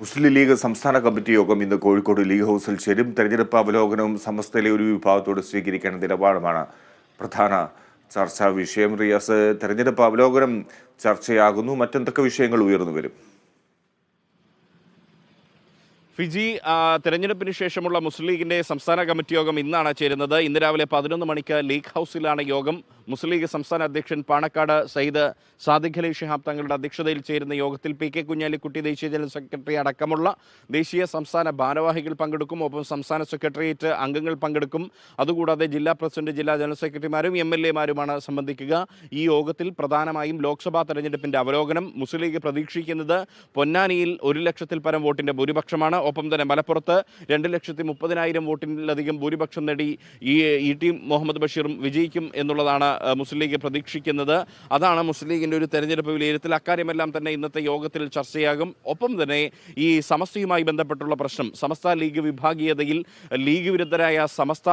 മുസ്ലിം league സംസ്ഥാന committee യോഗം ഇന്ന് കോഴിക്കോട് ലീഗ് ഹൗസിൽ ചേരും. തെരഞ്ഞെടുപ്പ് അവലോകനവും സമസ്തയിലെ ഒരു വിഭാഗത്തോട് സ്വീകരിക്കേണ്ട നിലപാടുമാണ് പ്രധാന ചർച്ചാ വിഷയം. റിയാസ് തെരഞ്ഞെടുപ്പ് അവലോകനം ചർച്ചയാകുന്നു. മറ്റെന്തൊക്കെ വിഷയങ്ങൾ ഉയർന്നു വരും? ഫിജി തെരഞ്ഞെടുപ്പിന് ശേഷമുള്ള മുസ്ലിം ലീഗിന്റെ സംസ്ഥാന കമ്മിറ്റി യോഗം ഇന്നാണ് ചേരുന്നത്. ഇന്ന് രാവിലെ പതിനൊന്ന് മണിക്ക് ലീഗ് ഹൗസിലാണ് യോഗം. മുസ്ലിം ലീഗ് സംസ്ഥാന അധ്യക്ഷൻ പാണക്കാട് സയ്യിദ് സാദിഖ് അലി ഷിഹാബ് തങ്ങളുടെ അധ്യക്ഷതയിൽ ചേരുന്ന യോഗത്തിൽ പി കെ കുഞ്ഞാലിക്കുട്ടി ദേശീയ ജനറൽ സെക്രട്ടറി അടക്കമുള്ള ദേശീയ സംസ്ഥാന ഭാരവാഹികൾ പങ്കെടുക്കും. ഒപ്പം സംസ്ഥാന സെക്രട്ടേറിയറ്റ് അംഗങ്ങൾ പങ്കെടുക്കും. അതുകൂടാതെ ജില്ലാ പ്രസിഡന്റ് ജില്ലാ ജനറൽ സെക്രട്ടറിമാരും എം എൽ എമാരുമാണ് സംബന്ധിക്കുക. ഈ യോഗത്തിൽ പ്രധാനമായും ലോക്സഭാ തെരഞ്ഞെടുപ്പിന്റെ അവലോകനം മുസ്ലിം ലീഗ് പ്രതീക്ഷിക്കുന്നത് പൊന്നാനിയിൽ ഒരു ലക്ഷത്തിൽ പരം വോട്ടിന്റെ ഭൂരിപക്ഷമാണ്. ഒപ്പം തന്നെ മലപ്പുറത്ത് രണ്ട് ലക്ഷത്തി മുപ്പതിനായിരം വോട്ടിലധികം ഭൂരിപക്ഷം നേടി ഈ ഇ ടി മുഹമ്മദ് ബഷീറും വിജയിക്കും എന്നുള്ളതാണ് മുസ്ലിം ലീഗ് പ്രതീക്ഷിക്കുന്നത്. അതാണ് മുസ്ലിം ലീഗിന്റെ ഒരു തെരഞ്ഞെടുപ്പ് വിലയിരുത്തൽ. അക്കാര്യമെല്ലാം തന്നെ ഇന്നത്തെ യോഗത്തിൽ ചർച്ചയാകും. ഒപ്പം തന്നെ ഈ സമസ്തയുമായി ബന്ധപ്പെട്ടുള്ള പ്രശ്നം സമസ്ത ലീഗ് വിഭാഗീയതയിൽ ലീഗ് വിരുദ്ധരായ സമസ്ത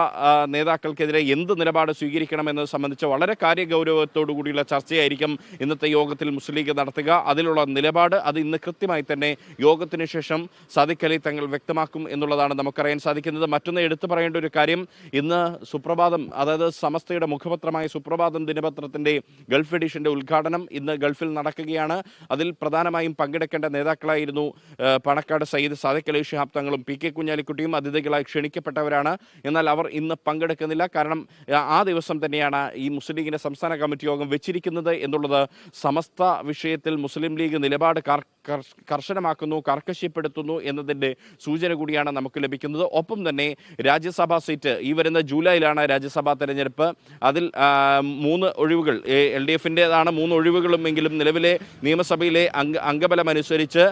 നേതാക്കൾക്കെതിരെ എന്ത് നിലപാട് സ്വീകരിക്കണമെന്നത് സംബന്ധിച്ച് വളരെ കാര്യഗൗരവത്തോടു കൂടിയുള്ള ചർച്ചയായിരിക്കും ഇന്നത്തെ യോഗത്തിൽ മുസ്ലിം ലീഗ് നടത്തുക. അതിലുള്ള നിലപാട് അത് ഇന്ന് കൃത്യമായി തന്നെ യോഗത്തിന് ശേഷം സാദിഖ് തങ്ങൾ വ്യക്തമാക്കും എന്നുള്ളതാണ് നമുക്കറിയാൻ സാധിക്കുന്നത്. മറ്റൊന്ന് എടുത്തു പറയേണ്ട ഒരു കാര്യം ഇന്ന് സുപ്രഭാതം അതായത് സമസ്തയുടെ മുഖപത്രമായ സുപ്രഭാതം ദിനപത്രത്തിന്റെ ഗൾഫ് എഡിഷന്റെ ഉദ്ഘാടനം ഇന്ന് ഗൾഫിൽ നടക്കുകയാണ്. അതിൽ പ്രധാനമായും പങ്കെടുക്കേണ്ട നേതാക്കളായിരുന്നു പണക്കാട് സയ്യിദ് സാദിഖ് അലി ഷിഹാബ് തങ്ങളും പി കെ കുഞ്ഞാലിക്കുട്ടിയും അതിഥികളായി ക്ഷണിക്കപ്പെട്ടവരാണ്. എന്നാൽ അവർ ഇന്ന് പങ്കെടുക്കുന്നില്ല. കാരണം ആ, ദിവസം തന്നെയാണ് ഈ മുസ്ലിം ലീഗിന്റെ സംസ്ഥാന കമ്മിറ്റി യോഗം വെച്ചിരിക്കുന്നത് എന്നുള്ളത് സമസ്ത വിഷയത്തിൽ മുസ്ലിം ലീഗ് നിലപാട് കർ- കർശനമാക്കുന്നു കർക്കശ്യപ്പെടുത്തുന്നു എന്നതിന്റെ സൂചന കൂടിയാണ് നമുക്ക് ലഭിക്കുന്നത്. ഒപ്പം തന്നെ രാജ്യസഭാ സീറ്റ് ഈ വരുന്ന ജൂലൈയിലാണ് രാജ്യസഭാ തെരഞ്ഞെടുപ്പ്. അതിൽ മൂന്ന് ഒഴിവുകൾ എൽ ഡി എഫിന്റെതാണ് മൂന്ന് ഒഴിവുകളും എങ്കിലും നിലവിലെ നിയമസഭയിലെ അംഗ അംഗബലം അനുസരിച്ച്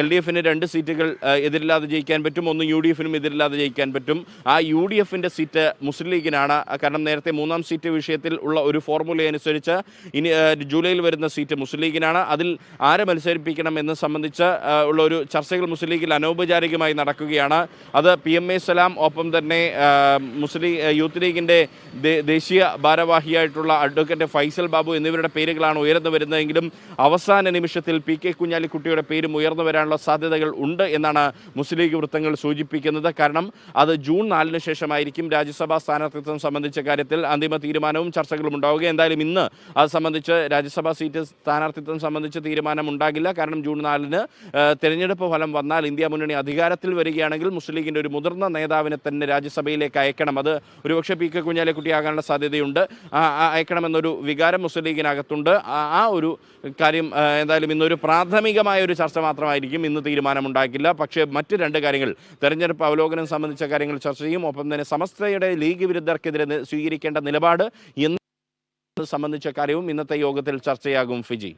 എൽ ഡി എഫിന് രണ്ട് സീറ്റുകൾ എതിരില്ലാതെ ജയിക്കാൻ പറ്റും. ഒന്ന് യു ഡി എഫിനും എതിരില്ലാതെ ജയിക്കാൻ പറ്റും. ആ യു ഡി എഫിന്റെ സീറ്റ് മുസ്ലിം ലീഗിനാണ്. കാരണം നേരത്തെ മൂന്നാം സീറ്റ് വിഷയത്തിൽ ഉള്ള ഒരു ഫോർമുല അനുസരിച്ച് ഇനി ജൂലൈയിൽ വരുന്ന സീറ്റ് മുസ്ലിം ലീഗിനാണ്. അതിൽ ആരെ മത്സരിപ്പിക്കണം എന്ന് സംബന്ധിച്ച് ഉള്ള ഒരു ചർച്ചകൾ മുസ്ലിം ലീഗിൽ അനൗപചാരികമായി നടക്കുകയാണ്. അത് പി എം എ സലാം ഒപ്പം തന്നെ മുസ്ലിം യൂത്ത് ലീഗിന്റെ ദേശീയ ഭാരവാഹിയായിട്ടുള്ള അഡ്വക്കേറ്റ് ഫൈസൽ ബാബു എന്നിവരുടെ പേരുകളാണ് ഉയർന്നു വരുന്നതെങ്കിലും അവസാന നിമിഷത്തിൽ പി കെ കുഞ്ഞാലിക്കുട്ടിയുടെ പേരും ഉയർന്നു വരാനുള്ള സാധ്യതകൾ ഉണ്ട് എന്നാണ് മുസ്ലിം ലീഗ് വൃത്തങ്ങൾ സൂചിപ്പിക്കുന്നത്. കാരണം അത് ജൂൺ നാലിന് ശേഷമായിരിക്കും രാജ്യസഭാ സ്ഥാനാർത്ഥിത്വം സംബന്ധിച്ച കാര്യത്തിൽ അന്തിമ തീരുമാനവും ചർച്ചകളും ഉണ്ടാവുക. എന്തായാലും ഇന്ന് അത് സംബന്ധിച്ച് രാജ്യസഭാ സീറ്റ് സ്ഥാനാർത്ഥിത്വം സംബന്ധിച്ച് തീരുമാനം ഉണ്ടാകില്ല. കാരണം ജൂൺ നാലിന് തെരഞ്ഞെടുപ്പ് ഫലം വന്നാൽ ഇന്ത്യ മുന്നണി അധികാരത്തിൽ വരികയാണെങ്കിൽ മുസ്ലിം ലീഗിന്റെ ഒരു മുതിർന്ന നേതാവിനെ തന്നെ രാജ്യസഭയിലേക്ക് അയക്കണം. അത് ഒരുപക്ഷെ പി കെ കുഞ്ഞാലിക്കുട്ടിയാകാനുള്ള സാധ്യതയുണ്ട്. അയക്കണമെന്നൊരു വികാരം മുസ്ലിം ലീഗിനകത്തുണ്ട്. ആ ഒരു കാര്യം എന്തായാലും ഇന്നൊരു പ്രാഥമികമായ ഒരു ചർച്ച മാത്രമായിരിക്കും. ഇന്ന് തീരുമാനമുണ്ടാക്കില്ല പക്ഷേ മറ്റ് രണ്ട് കാര്യങ്ങൾ തെരഞ്ഞെടുപ്പ് അവലോകനം സംബന്ധിച്ച കാര്യങ്ങൾ ചർച്ച ചെയ്യും. ഒപ്പം തന്നെ സമസ്തയുടെ ലീഗ് വിരുദ്ധർക്കെതിരെ സ്വീകരിക്കേണ്ട നിലപാട് എന്ന് സംബന്ധിച്ച കാര്യവും ഇന്നത്തെ യോഗത്തിൽ ചർച്ചയാകും ഫിജി.